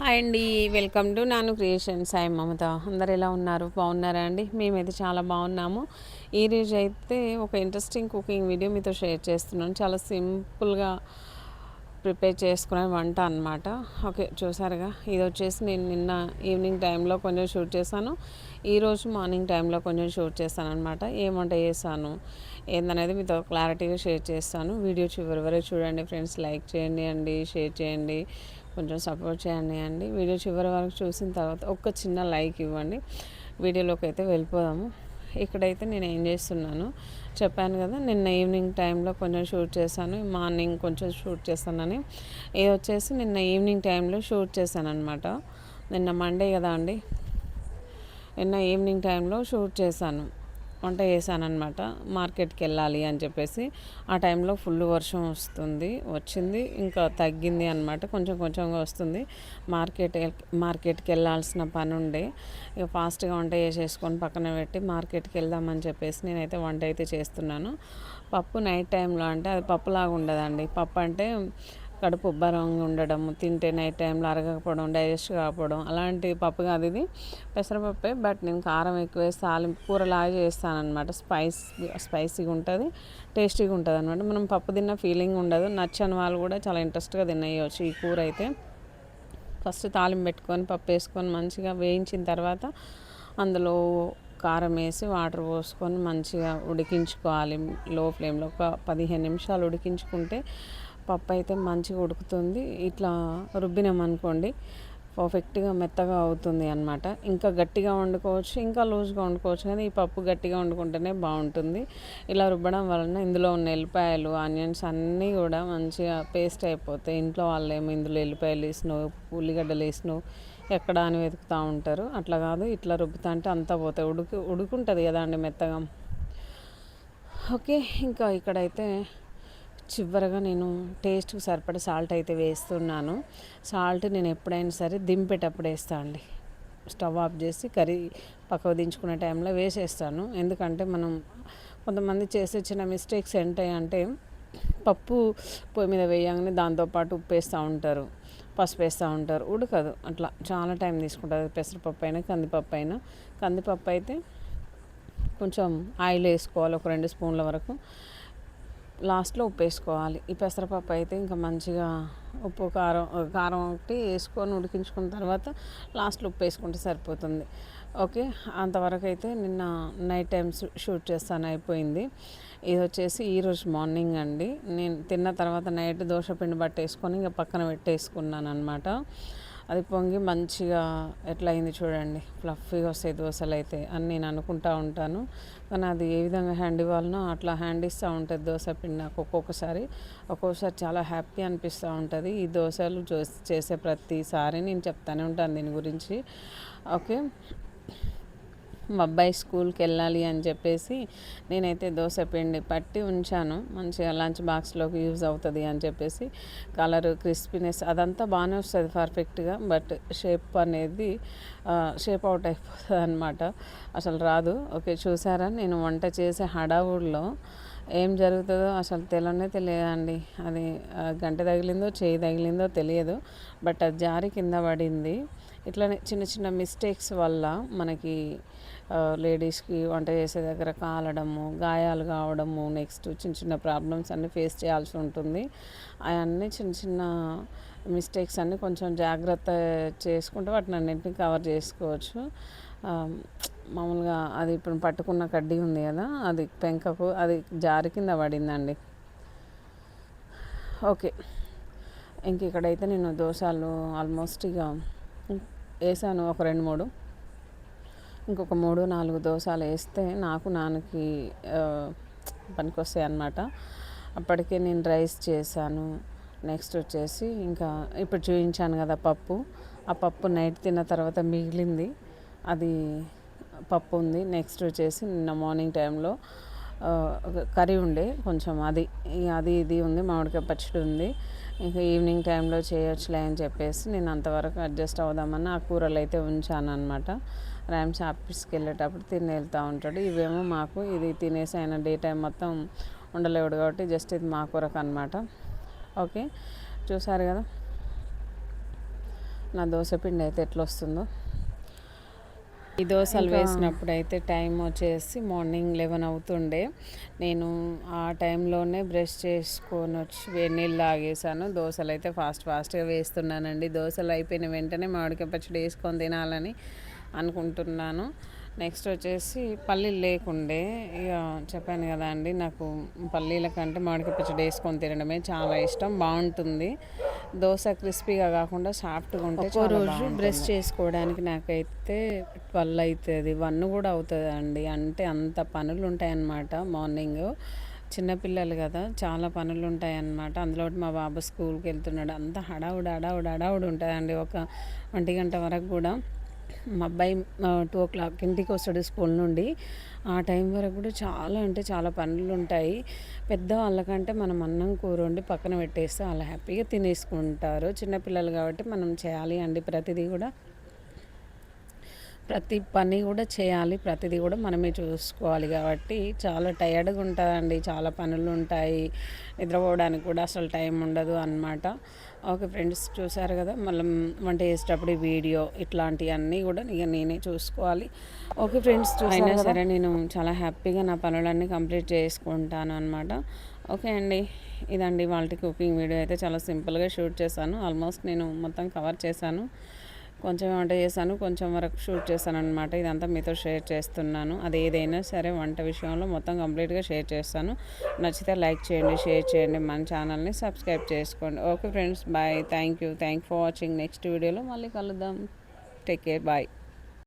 Hi అండి welcome to Nanu creation Sai Mamata. అందరు ఎలా ఉన్నారు? బాగున్నారా అండి? మేమైతే చాలా బాగున్నాము. ఈ రోజు అయితే ఒక ఇంట్రెస్టింగ్ కుకింగ్ వీడియో మీతో షేర్ చేస్తున్నాను. చాలా సింపుల్గా ప్రిపేర్ చేసుకునే వంట అనమాట ఓకే చూసారుగా? ఇది వచ్చేసి నేను నిన్న ఈవినింగ్ టైంలో కొంచెం షూట్ చేశాను. ఈరోజు మార్నింగ్ టైంలో కొంచెం షూట్ చేశాను అనమాట ఏం వంట చేశాను? ఏందనేది మీతో క్లారిటీగా షేర్ చేస్తాను. వీడియో చివరి వరకు చూడండి ఫ్రెండ్స్. లైక్ చేయండి అండి షేర్ చేయండి. కొంచెం సపోర్ట్ చేయండి అండి. వీడియో చివరి వరకు చూసిన తర్వాత ఒక్క చిన్న లైక్ ఇవ్వండి. వీడియోలోకి అయితే వెళ్ళిపోదాము. ఇక్కడైతే నేను ఏం చేస్తున్నాను? చెప్పాను కదా నిన్న ఈవినింగ్ టైంలో కొంచెం షూట్ చేశాను. మార్నింగ్ కొంచెం షూట్ చేస్తానని. ఇది వచ్చేసి నిన్న ఈవినింగ్ టైంలో షూట్ చేశాను అనమాట నిన్న మండే కదా అండి. నిన్న ఈవినింగ్ టైంలో షూట్ చేశాను. వంట చేశానమాట మార్కెట్కి వెళ్ళాలి అని చెప్పేసి. ఆ టైంలో ఫుల్ వర్షం వస్తుంది వచ్చింది. ఇంకా తగ్గింది అనమాట కొంచెం కొంచెంగా వస్తుంది. మార్కెట్ మార్కెట్కి వెళ్ళాల్సిన పని ఉండే ఇక ఫాస్ట్గా వంట చేసేసుకొని పక్కన పెట్టి మార్కెట్కి వెళ్దామని చెప్పేసి నేనైతే వంట అయితే చేస్తున్నాను. పప్పు నైట్ టైంలో అంటే అది పప్పులాగా ఉండదండి. పప్పు అంటే కడుపు ఉబ్బరంగా ఉండడం తింటే నైట్ టైంలో అరగకపోవడం డైజెస్ట్ కాకపోవడం అలాంటి పప్పు కాదు ఇది. పెసరపప్పే బట్ నేను కారం ఎక్కువ వేసి తాలింపు కూరలాగా చేస్తాను అనమాట స్పైస్ స్పైసీగా ఉంటుంది టేస్టీగా ఉంటుంది అనమాట మనం పప్పు తిన్న ఫీలింగ్ ఉండదు. నచ్చని వాళ్ళు కూడా చాలా ఇంట్రెస్ట్గా తినేయవచ్చు ఈ కూర అయితే. ఫస్ట్ తాలింపు పెట్టుకొని పప్పు వేసుకొని మంచిగా వేయించిన తర్వాత అందులో కారం వేసి వాటర్ పోసుకొని మంచిగా ఉడికించుకోవాలి. లో ఫ్లేమ్లో ఒక పదిహేను నిమిషాలు ఉడికించుకుంటే పప్పు అయితే మంచిగా ఉడుకుతుంది. ఇట్లా రుబ్బినామనుకోండి పర్ఫెక్ట్గా మెత్తగా అవుతుంది అనమాట ఇంకా గట్టిగా వండుకోవచ్చు ఇంకా లూజ్గా వండుకోవచ్చు కానీ ఈ పప్పు గట్టిగా వండుకుంటేనే బాగుంటుంది. ఇలా రుబ్బడం వలన ఇందులో ఉన్న ఎల్లిపాయలు ఆనియన్స్ అన్నీ కూడా మంచిగా పేస్ట్ అయిపోతాయి. ఇంట్లో వాళ్ళేమో ఇందులో ఎల్లిపాయలు వేసినావు ఉల్లిగడ్డలు వేసినావు ఎక్కడ అని వెతుకుతూ ఉంటారు. అట్లా కాదు ఇట్లా రుబ్బుతా అంటే అంతా పోతాయి. ఉడుకు ఉడుకుంటుంది కదా అండి మెత్తగా. ఓకే ఇంకా ఇక్కడైతే చివరగా నేను టేస్ట్కి సరిపడే సాల్ట్ అయితే వేస్తున్నాను. సాల్ట్ నేను ఎప్పుడైనా సరే దింపేటప్పుడు వేస్తాను అండి. స్టవ్ ఆఫ్ చేసి కర్రీ పక్కకు దించుకునే టైంలో వేసేస్తాను. ఎందుకంటే మనం కొంతమంది చేసే చిన్న మిస్టేక్స్ ఏంటంటే పప్పు పొయ్యి మీద వేయగానే దాంతోపాటు ఉప్పు వేస్తూ ఉంటారు పసుపు వేస్తూ ఉంటారు ఉడకదు. అట్లా చాలా టైం తీసుకుంటుంది. పెసరపప్పు అయినా కందిపప్పు అయినా. కందిపప్పు అయితే కొంచెం ఆయిల్ వేసుకోవాలి ఒక రెండు స్పూన్ల వరకు. లాస్ట్లో ఉప్పు వేసుకోవాలి ఈ పెసరపప్పు అయితే ఇంకా మంచిగా ఉప్పు కారం కారం ఒకటి వేసుకొని ఉడికించుకున్న తర్వాత లాస్ట్లో ఉప్పు వేసుకుంటే సరిపోతుంది. ఓకే? అంతవరకు అయితే నిన్న నైట్ టైం షూట్ చేస్తాను అయిపోయింది. ఇది వచ్చేసి ఈరోజు మార్నింగ్ అండి. నేను తిన్న తర్వాత నైట్ దోశ పిండి పట్టేసుకొని ఇంకా పక్కన పెట్టేసుకున్నాను అనమాట అది పొంగి మంచిగా ఎట్లా అయింది చూడండి. ఫ్లఫీగా వస్తాయి దోశలు అయితే. అని నేను అనుకుంటా ఉంటాను. కానీ అది ఏ విధంగా హ్యాండ్ ఇవ్వాలనో అట్లా హ్యాండ్ ఇస్తూ ఉంటుంది దోశ పిండి నాకు ఒక్కొక్కసారి. ఒక్కొక్కసారి చాలా హ్యాపీ అనిపిస్తూ ఉంటుంది. ఈ దోశలు చేసే ప్రతిసారి నేను చెప్తానే ఉంటాను దీని గురించి. ఓకే? మా అబ్బాయి స్కూల్కి వెళ్ళాలి అని చెప్పేసి నేనైతే దోశ పిండి పట్టి ఉంచాను. మంచిగా లంచ్ బాక్స్లోకి యూజ్ అవుతుంది అని చెప్పేసి కలర్ క్రిస్పీనెస్ అదంతా బాగానే వస్తుంది పర్ఫెక్ట్గా. బట్ షేప్ అనేది షేప్ అవుట్ అయిపోతుంది అనమాట అసలు రాదు. ఓకే చూసారా? నేను వంట చేసే హడావుడిలో ఏం జరుగుతుందో అసలు తెలియనే తెలియదండి. అది గంట తగిలిందో చేయి తగిలిందో తెలియదు. బట్ అది జారి కింద పడింది. ఇట్లనే చిన్న చిన్న మిస్టేక్స్ వల్ల మనకి లేడీస్కి వంట చేసే దగ్గర కాలడము గాయాలు కావడము నెక్స్ట్ చిన్న చిన్న ప్రాబ్లమ్స్ అన్నీ ఫేస్ చేయాల్సి ఉంటుంది. అవన్నీ చిన్న చిన్న మిస్టేక్స్ అన్నీ కొంచెం జాగ్రత్త చేసుకుంటే వాటిని అన్నింటినీ కవర్ చేసుకోవచ్చు. మామూలుగా అది ఇప్పుడు పట్టుకున్న కడ్డీ ఉంది కదా అది పెంకకు అది జారి కింద పడిందండి. ఓకే. ఇంక ఇక్కడైతే నేను దోశలు ఆల్మోస్ట్ ఇక వేసాను ఒక రెండు మూడు. ఇంకొక మూడు నాలుగు దోశలు వేస్తే నాకు నాన్నకి పనికొస్తాయి అన్నమాట. అప్పటికే నేను రైస్ చేశాను. నెక్స్ట్ వచ్చేసి ఇంకా ఇప్పుడు చూపించాను కదా పప్పు. ఆ పప్పు నైట్ తిన్న తర్వాత మిగిలింది. అది పప్పు ఉంది. నెక్స్ట్ వచ్చేసి నిన్న మార్నింగ్ టైంలో కర్రీ ఉండే కొంచెం అది అది ఇది ఉంది మామిడికాయ పచ్చడి ఉంది. ఇంకా ఈవినింగ్ టైంలో చేయొచ్చులే అని చెప్పేసి నేను అంతవరకు అడ్జస్ట్ అవుదామని ఆ కూరలు అయితే ఉంచాను అనమాట ర్యామ్స్ ఆఫీస్కి వెళ్ళేటప్పుడు తిని వెళ్తూ ఉంటాడు. ఇవేమో మాకు ఇది తినేసి ఆయన డే టైం మొత్తం ఉండలేడు కాబట్టి జస్ట్ ఇది మా కొరకు అనమాట ఓకే? చూసారు కదా? నా దోశ పిండి అయితే ఎట్లా వస్తుందో ఈ దోశలు వేసినప్పుడు అయితే టైం వచ్చేసి మార్నింగ్ లెవెన్ అవుతుండే. నేను ఆ టైంలోనే బ్రష్ చేసుకొని వచ్చి వేడి నీళ్ళు తాగేసాను దోశలు అయితే ఫాస్ట్ ఫాస్ట్గా వేస్తున్నానండి. దోశలు అయిపోయిన వెంటనే మామిడికాయ పచ్చడి వేసుకొని తినాలని అనుకుంటున్నాను. నెక్స్ట్ వచ్చేసి పల్లీలు లేకుండే. ఇక చెప్పాను కదా అండి నాకు పల్లీల కంటే మామిడికాయ పచ్చడి వేసుకొని తినడమే చాలా ఇష్టం బాగుంటుంది. దోశ క్రిస్పీగా కాకుండా సాఫ్ట్గా ఉంటే ఒక్కో రోజు బ్రష్ చేసుకోవడానికి నాకైతే ట్వెల్వ్ అవుతుంది వన్ కూడా అవుతుంది అండి. అంటే అంత పనులు ఉంటాయన్నమాట మార్నింగ్. చిన్నపిల్లలు కదా చాలా పనులు ఉంటాయన్నమాట. అందులో మా బాబు స్కూల్కి వెళ్తున్నాడు అంత హడావుడు హడావుడు హడావుడు ఉంటుందండి ఒక ఒంటి గంట వరకు కూడా. మా అబ్బాయి టూ ఓ క్లాక్ ఇంటికి వస్తాడు స్కూల్ నుండి. ఆ టైం వరకు కూడా చాలా అంటే చాలా పనులు ఉంటాయి. పెద్ద వాళ్ళకంటే మనం అన్నం కూర వండి పక్కన పెట్టేస్తే వాళ్ళు హ్యాపీగా తినేసుకుంటారు. చిన్నపిల్లలు కాబట్టి మనం చేయాలి అండి ప్రతిదీ కూడా. ప్రతి పని కూడా చేయాలి ప్రతిదీ కూడా మనమే చూసుకోవాలి కాబట్టి చాలా టయర్డ్గా ఉంటుందండి. చాలా పనులు ఉంటాయి. నిద్రపోవడానికి కూడా అసలు టైం ఉండదు అనమాట ఓకే ఫ్రెండ్స్ చూసారు కదా? మళ్ళీ వంట చేసేటప్పుడు వీడియో ఇట్లాంటివన్నీ కూడా ఇక నేనే చూసుకోవాలి. ఓకే ఫ్రెండ్స్ అయినా సరే నేను చాలా హ్యాపీగా నా పనులన్నీ కంప్లీట్ చేసుకుంటాను అనమాట ఓకే అండి ఇదండి వాళ్ళ కుకింగ్ వీడియో. అయితే చాలా సింపుల్గా షూట్ చేశాను. ఆల్మోస్ట్ నేను మొత్తం కవర్ చేశాను. కొంచెం వంట చేశాను కొంచెం వరకు షూట్ చేశాను అనమాట ఇదంతా మీతో షేర్ చేస్తున్నాను. అది ఏదైనా సరే వంట విషయంలో మొత్తం కంప్లీట్గా షేర్ చేస్తాను. నచ్చితే లైక్ చేయండి షేర్ చేయండి. మన ఛానల్ని సబ్స్క్రైబ్ చేసుకోండి. Okay friends bye. Thank you. Thank for watching. Next వీడియోలో మళ్ళీ కలుద్దాం. Take care. బాయ్.